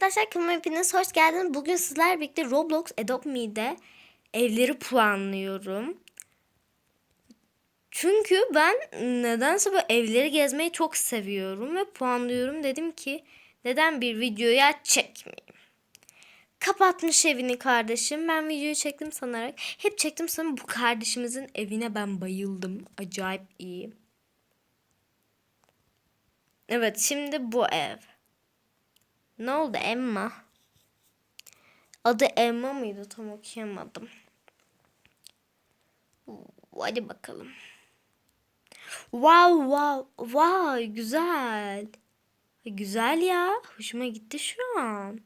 Arkadaşlar kanalıma hepiniz hoş geldiniz. Bugün sizlerle birlikte Roblox Adopt Me'de evleri puanlıyorum. Çünkü ben nedense bu evleri gezmeyi çok seviyorum ve puanlıyorum. Dedim ki neden bir videoya çekmeyeyim. Kapatmış evini kardeşim. Ben videoyu çektim sanarak. Hep çektim sonra bu kardeşimizin evine ben bayıldım. Acayip iyi. Evet şimdi bu ev. Ne oldu Emma? Adı Emma mıydı? Tam okuyamadım. Hadi bakalım. Wow wow wow güzel. Güzel ya. Hoşuma gitti şu an.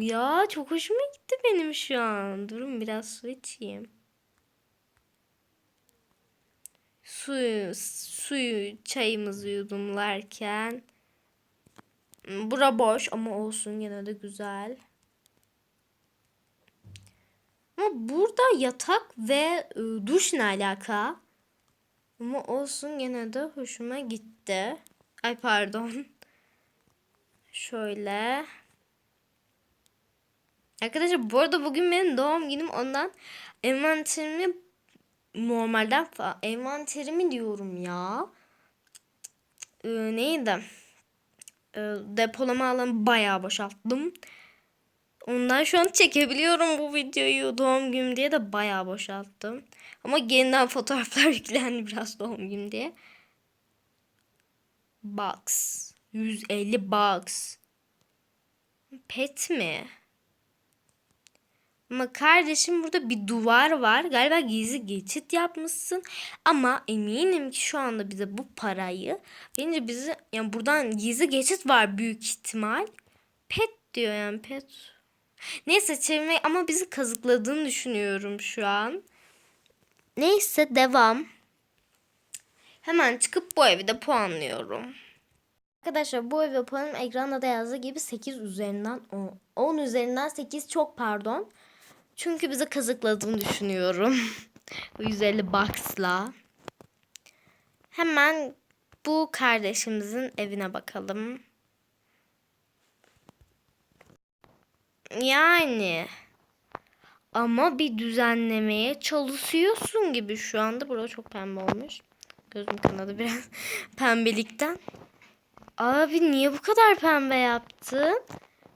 Ya çok hoşuma gitti benim şu an. Durun biraz su içeyim. Suyu, suyu çayımızı yudumlarken Bura boş ama olsun yine de güzel. Ama burada yatak ve ıı, duş ne alaka? Ama olsun yine de hoşuma gitti. Ay pardon. Şöyle. Arkadaşlar bu arada bugün benim doğum günüm ondan envanterimi normalden envanterimi diyorum ya. Ee, neydi? E, depolama alanı bayağı boşalttım. Ondan şu an çekebiliyorum bu videoyu doğum günüm diye de bayağı boşalttım. Ama yeniden fotoğraflar yüklendi biraz doğum günüm diye. Box. 150 box. Pet mi? Ama kardeşim burada bir duvar var. Galiba gizli geçit yapmışsın. Ama eminim ki şu anda bize bu parayı bence bizi yani buradan gizli geçit var büyük ihtimal. Pet diyor yani pet. Neyse çevirme ama bizi kazıkladığını düşünüyorum şu an. Neyse devam. Hemen çıkıp bu evi de puanlıyorum. Arkadaşlar bu evi puanım ekranda da yazdığı gibi 8 üzerinden 10. 10 üzerinden 8 çok pardon. Çünkü bizi kazıkladığını düşünüyorum. Bu 150 box'la. Hemen bu kardeşimizin evine bakalım. Yani ama bir düzenlemeye çalışıyorsun gibi şu anda. Burada çok pembe olmuş. Gözüm kanadı biraz pembelikten. Abi niye bu kadar pembe yaptın?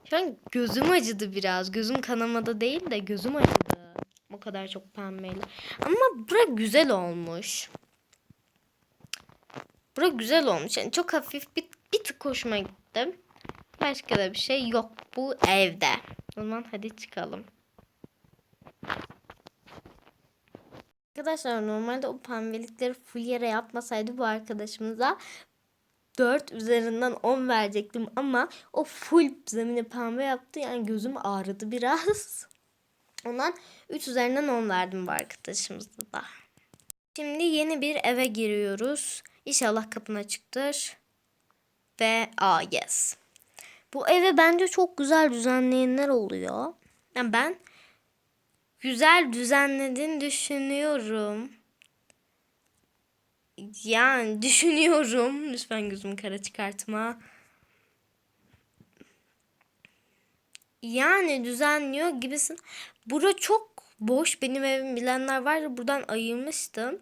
Şu an gözüm acıdı biraz. Gözüm kanamada değil de gözüm acıdı. O kadar çok pembeyle. Ama bura güzel olmuş. Bura güzel olmuş. Yani çok hafif bir, bir tık hoşuma gitti. Başka da bir şey yok bu evde. O zaman hadi çıkalım. Arkadaşlar normalde o pembelikleri full yere yapmasaydı bu arkadaşımıza 4 üzerinden 10 verecektim ama o full zemini pembe yaptı. Yani gözüm ağrıdı biraz. Ondan 3 üzerinden 10 verdim bu arkadaşımıza da. Şimdi yeni bir eve giriyoruz. İnşallah kapına çıktır. Ve aa yes. Bu eve bence çok güzel düzenleyenler oluyor. Yani ben güzel düzenlediğini düşünüyorum. Yani düşünüyorum. Lütfen gözümü kara çıkartma. Yani düzenliyor gibisin. Bura çok boş. Benim evim bilenler var ya buradan ayırmıştım.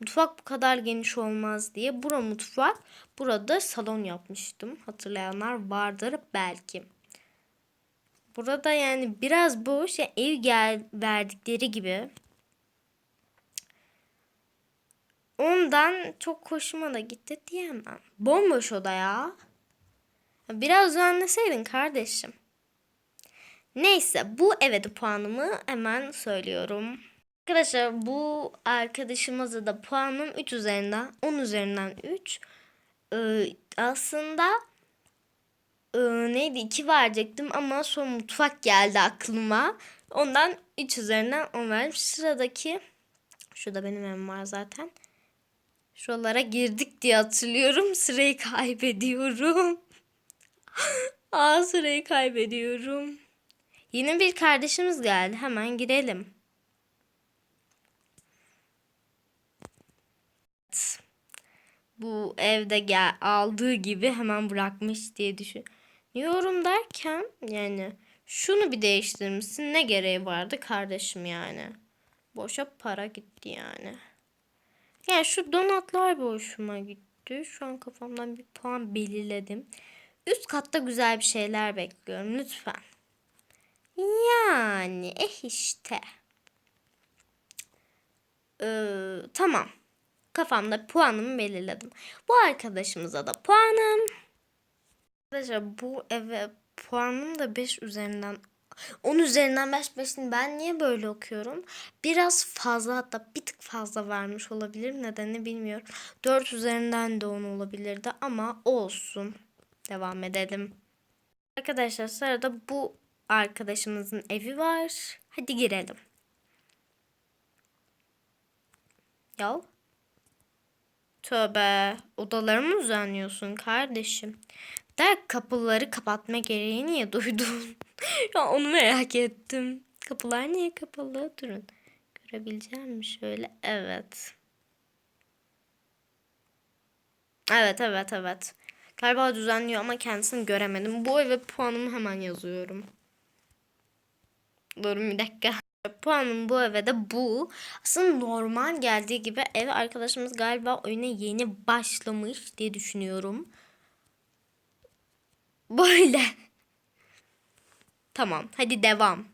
Mutfak bu kadar geniş olmaz diye. Bura mutfak. Burada salon yapmıştım. Hatırlayanlar vardır belki. Burada yani biraz boş. Yani ev gel verdikleri gibi. Ondan çok hoşuma da gitti diyemem. Bomboş oda ya. Biraz düzenleseydin kardeşim. Neyse bu evet puanımı hemen söylüyorum. Arkadaşlar bu arkadaşımıza da puanım 3 üzerinden 10 üzerinden 3. Ee, aslında e, neydi 2 verecektim ama son mutfak geldi aklıma. Ondan 3 üzerinden 10 verdim. Sıradaki şurada benim evim var zaten. Şuralara girdik diye hatırlıyorum. Sırayı kaybediyorum. Aa sırayı kaybediyorum. Yeni bir kardeşimiz geldi. Hemen girelim. bu evde gel aldığı gibi hemen bırakmış diye düşünüyorum derken yani şunu bir değiştirmişsin ne gereği vardı kardeşim yani. Boşa para gitti yani. Yani şu donatlar bir hoşuma gitti. Şu an kafamdan bir puan belirledim. Üst katta güzel bir şeyler bekliyorum lütfen. Yani eh işte. Ee, tamam. Kafamda puanımı belirledim. Bu arkadaşımıza da puanım. Arkadaşlar bu eve puanım da 5 üzerinden 10 üzerinden 5 5'ini ben niye böyle okuyorum? Biraz fazla hatta bir tık fazla vermiş olabilir. Nedenini bilmiyorum. 4 üzerinden de 10 olabilirdi ama olsun. Devam edelim. Arkadaşlar sırada bu arkadaşımızın evi var. Hadi girelim. Ya. Tövbe. Odaları mı düzenliyorsun kardeşim? Der kapıları kapatma gereği niye duydun? ya onu merak ettim. Kapılar niye kapalı? Durun. Görebileceğim mi şöyle? Evet. Evet evet evet. Galiba düzenliyor ama kendisini göremedim. Bu eve puanımı hemen yazıyorum. Durun bir dakika. Puanım bu eve de bu. Aslında normal geldiği gibi ev arkadaşımız galiba oyuna yeni başlamış diye düşünüyorum. Böyle. Tamam hadi devam.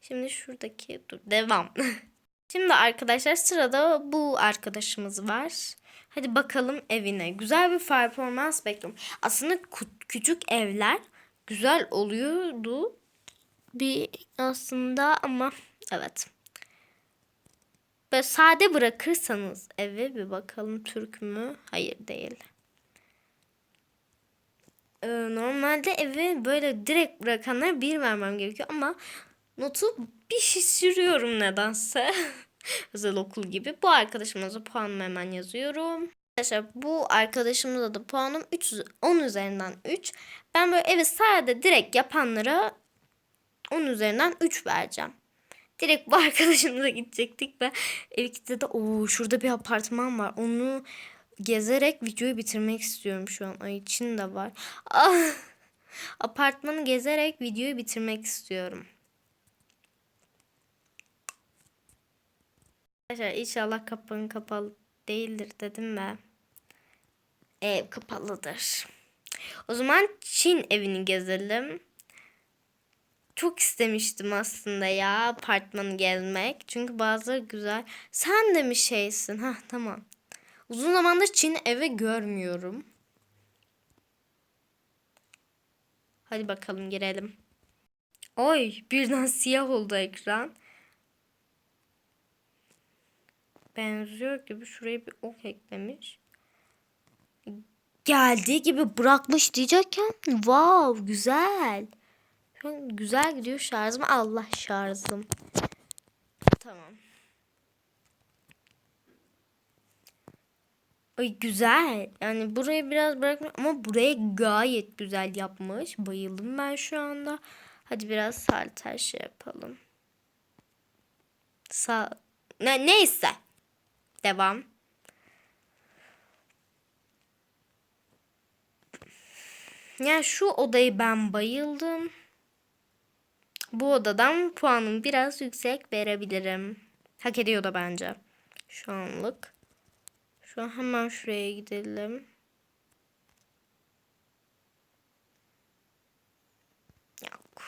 Şimdi şuradaki dur devam. Şimdi arkadaşlar sırada bu arkadaşımız var. Hadi bakalım evine. Güzel bir performans bekliyorum. Aslında küçük evler güzel oluyordu. Bir aslında ama evet. Böyle sade bırakırsanız evi bir bakalım Türk mü? Hayır değil. Ee, normalde evi böyle direkt bırakanlara bir vermem gerekiyor ama notu bir şişiriyorum nedense. Özel okul gibi. Bu arkadaşımıza puanımı hemen yazıyorum. Arkadaşlar bu arkadaşımıza da puanım 3, 10 üzerinden 3. Ben böyle evi sade direkt yapanlara 10 üzerinden 3 vereceğim. Direkt bu arkadaşımıza gidecektik ve ev gitti de o şurada bir apartman var. Onu gezerek videoyu bitirmek istiyorum şu an. Ay için de var. Ah, apartmanı gezerek videoyu bitirmek istiyorum. Arkadaşlar inşallah kapının kapalı değildir dedim ve ev kapalıdır. O zaman Çin evini gezelim. Çok istemiştim aslında ya apartmanı gezmek. Çünkü bazıları güzel. Sen de mi şeysin? Ha tamam. Uzun zamandır Çin evi görmüyorum. Hadi bakalım girelim. Oy birden siyah oldu ekran. Benziyor gibi şuraya bir ok eklemiş. Geldiği gibi bırakmış diyecekken wow güzel. Güzel gidiyor şarjım. Allah şarjım. Tamam. Ay güzel. Yani burayı biraz bırakmış ama burayı gayet güzel yapmış. Bayıldım ben şu anda. Hadi biraz salter şey yapalım. Sağ ne, neyse. Devam. Yani şu odayı ben bayıldım. Bu odadan puanımı biraz yüksek verebilirim. Hak ediyor da bence. Şu anlık. Şu an hemen şuraya gidelim. Yok.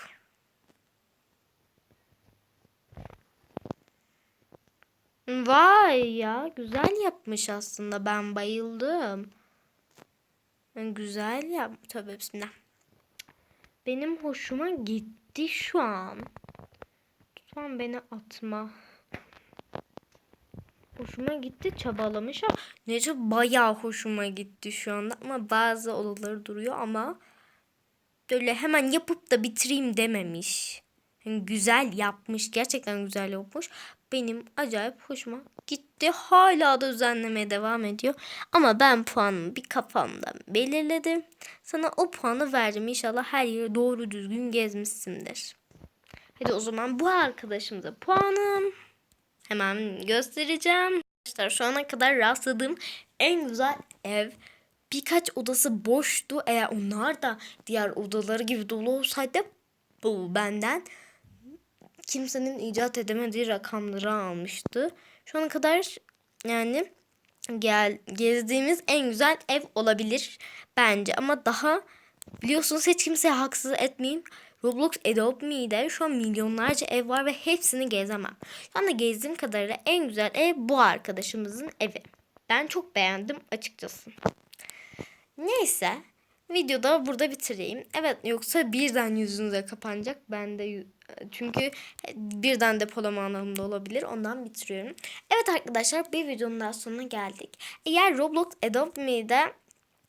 Vay ya güzel yapmış aslında ben bayıldım. Güzel yap tabii bismillah. Benim hoşuma gitti şu an. Lütfen beni atma. Hoşuma gitti çabalamış ama nece bayağı hoşuma gitti şu anda ama bazı odaları duruyor ama böyle hemen yapıp da bitireyim dememiş. Yani güzel yapmış gerçekten güzel yapmış. Benim acayip hoşuma gitti. Hala da düzenlemeye devam ediyor. Ama ben puanımı bir kafamda belirledim. Sana o puanı verdim. İnşallah her yeri doğru düzgün gezmişsindir. Hadi o zaman bu arkadaşımıza puanım. Hemen göstereceğim. Arkadaşlar şu ana kadar rastladığım en güzel ev. Birkaç odası boştu. Eğer onlar da diğer odaları gibi dolu olsaydı bu benden kimsenin icat edemediği rakamları almıştı. Şu ana kadar yani gel gezdiğimiz en güzel ev olabilir bence ama daha biliyorsunuz hiç kimseye haksız etmeyeyim. Roblox Adopt Me'de şu an milyonlarca ev var ve hepsini gezemem. Şu anda gezdiğim kadarıyla en güzel ev bu arkadaşımızın evi. Ben çok beğendim açıkçası. Neyse videoda burada bitireyim. Evet yoksa birden yüzünüze kapanacak. Ben de çünkü birden depolama anlamında olabilir. Ondan bitiriyorum. Evet arkadaşlar bir videonun daha sonuna geldik. Eğer Roblox Adopt Me'de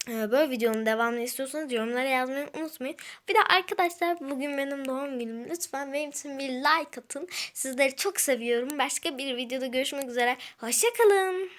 böyle videonun devamını istiyorsanız yorumlara yazmayı unutmayın. Bir de arkadaşlar bugün benim doğum günüm. Lütfen benim için bir like atın. Sizleri çok seviyorum. Başka bir videoda görüşmek üzere. Hoşçakalın.